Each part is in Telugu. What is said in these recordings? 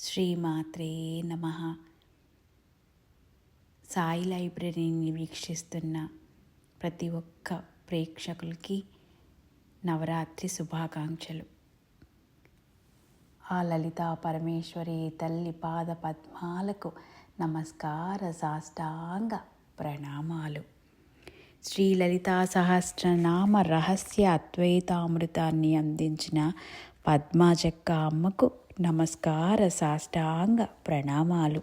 శ్రీమాత్రే నమ. సాయి లైబ్రరీని వీక్షిస్తున్న ప్రతి ఒక్క ప్రేక్షకులకి నవరాత్రి శుభాకాంక్షలు. ఆ లలితా పరమేశ్వరి తల్లి పాద పద్మాలకు నమస్కార సాష్టాంగ ప్రణామాలు. శ్రీ లలితా సహస్రనామ రహస్య అద్వైతామృతాన్ని అందించిన పద్మాజక్క అమ్మకు నమస్కార సాష్టాంగ ప్రణామాలు.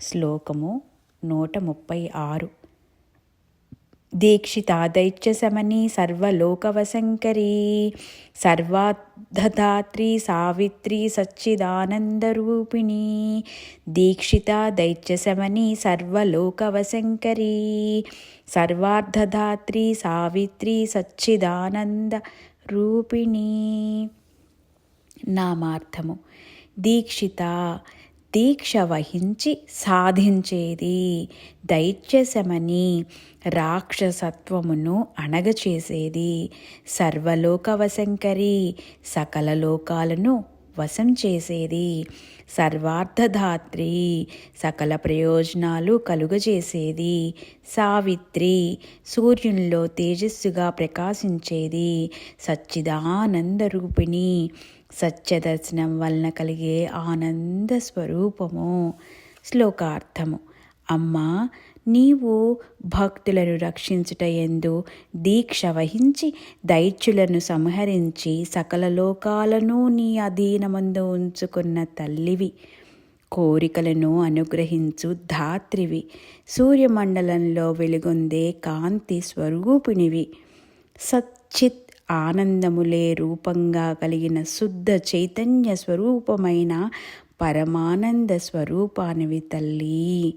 శ్లోకము నూట ముప్పై ఆరు. దీక్షితాదైత్యశమని సర్వలోకవశంకరీ. సర్వాధధాత్రి సావిత్రి సచ్చిదానందరూపిణి. దీక్షితాదైత్యశమని సర్వలోకవశంకరీ. సర్వార్ధధాత్రి సావిత్రి సచ్చిదానంద రూపిణి నామార్థము. దీక్షిత దీక్ష వహించి సాధించేది. దైత్యశమని రాక్షసత్వమును అణగచేసేది. సర్వలోకవశంకరి సకల లోకాలను వశం చేసేది. సర్వార్థధాత్రి సకల ప్రయోజనాలు కలుగజేసేది. సావిత్రి సూర్యునిలో తేజస్సుగా ప్రకాశించేది. సచ్చిదానంద రూపిణి సత్యదర్శనం వలన కలిగే ఆనంద స్వరూపము శ్లోకార్థము. అమ్మా నీవు భక్తులను రక్షించుట ఎందు దీక్ష వహించి దైత్యులను సంహరించి సకల లోకాలను నీ అధీనమందు ఉంచుకున్న తల్లివి. కోరికలను అనుగ్రహించు ధాత్రివి. సూర్యమండలంలో వెలుగొందే కాంతి స్వరూపిణివి. సచ్చిత్ ఆనందములే రూపంగా కలిగిన శుద్ధ చైతన్య స్వరూపమైన పరమానంద స్వరూపానివి తల్లి.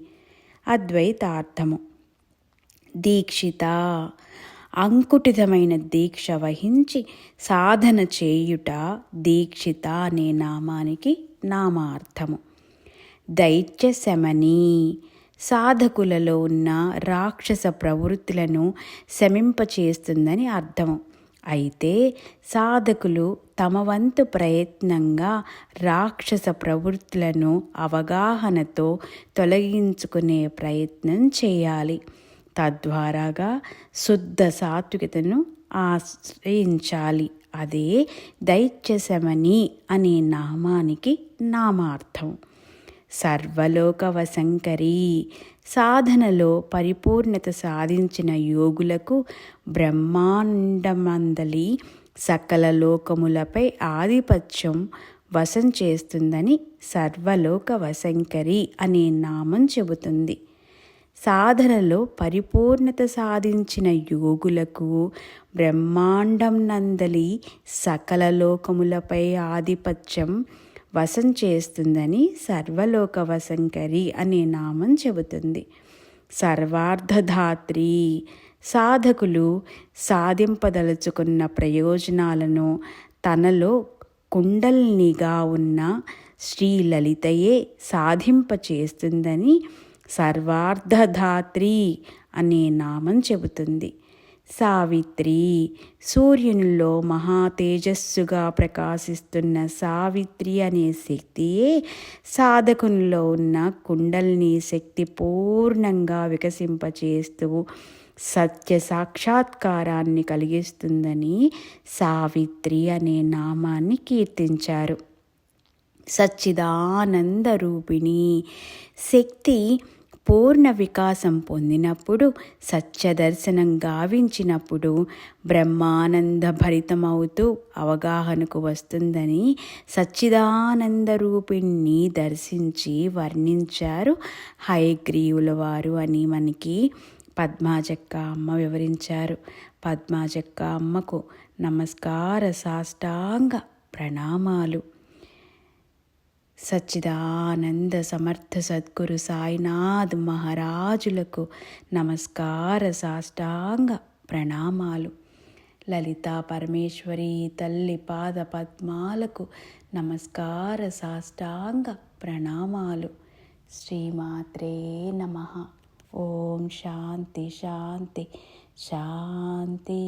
అద్వైతార్థము. దీక్షిత అంకుటితమైన దీక్ష వహించి సాధన చేయుట దీక్షిత అనే నామానికి నామార్థము. దైత్య శమని సాధకులలో ఉన్న రాక్షస ప్రవృత్తులను శమింపచేస్తుందని అర్థము. అయితే సాధకులు తమ వంతు ప్రయత్నంగా రాక్షస ప్రవృత్తులను అవగాహనతో తొలగించుకునే ప్రయత్నం చేయాలి. తద్వారాగా శుద్ధ సాత్వికతను ఆశ్రయించాలి. అదే దైత్యశమని అనే నామానికి నామార్థం. సర్వలోకవశంకరి. సాధనలో పరిపూర్ణత సాధించిన యోగులకు బ్రహ్మాండమందలి సకల లోకములపై ఆధిపత్యం వశం చేస్తుందని సర్వలోక వశంకరి అనే నామం చెబుతుంది. సాధనలో పరిపూర్ణత సాధించిన యోగులకు బ్రహ్మాండం నందలి సకల లోకములపై ఆధిపత్యం వశం చేస్తుందని సర్వలోక వశంకరి అనే నామం చెబుతుంది. సర్వార్థధాత్రి సాధకులు సాధింపదలుచుకున్న ప్రయోజనాలను తనలో కుండల్నిగా ఉన్న శ్రీ లలితయే సాధింపచేస్తుందని సర్వార్థధాత్రి అనే నామం చెబుతుంది. సావిత్రి. సూర్యునిలో మహా తేజస్సుగా ప్రకాశిస్తున్న సావిత్రి అనే శక్తియే సాధకునిలో ఉన్న కుండల్ని శక్తి పూర్ణంగా వికసింపచేస్తూ సత్య సాక్షాత్కారాన్ని కలిగిస్తుందని సావిత్రి అనే నామాన్ని కీర్తించారు. సచ్చిదానంద రూపిణి శక్తి పూర్ణ వికాసం పొందినప్పుడు సత్యదర్శనం గావించినప్పుడు బ్రహ్మానంద భరితమవుతూ అవగాహనకు వస్తుందని సచ్చిదానంద రూపిణ్ణి దర్శించి వర్ణించారు. హయగ్రీవుల వారు అని మనకి పద్మాజక్క అమ్మ వివరించారు. పద్మాజక్క అమ్మకు నమస్కార సాష్టాంగ ప్రణామాలు. సచ్చిదానంద సమర్థ సద్గురు సాయినాథ్ మహారాజులకు నమస్కార సాష్టాంగ ప్రణామాలు. లలితా పరమేశ్వరి తల్లి పాద పద్మాలకు నమస్కార సాష్టాంగ ప్రణామాలు. శ్రీమాత్రే నమ. ఓం శాంతి శాంతి. శాంతి.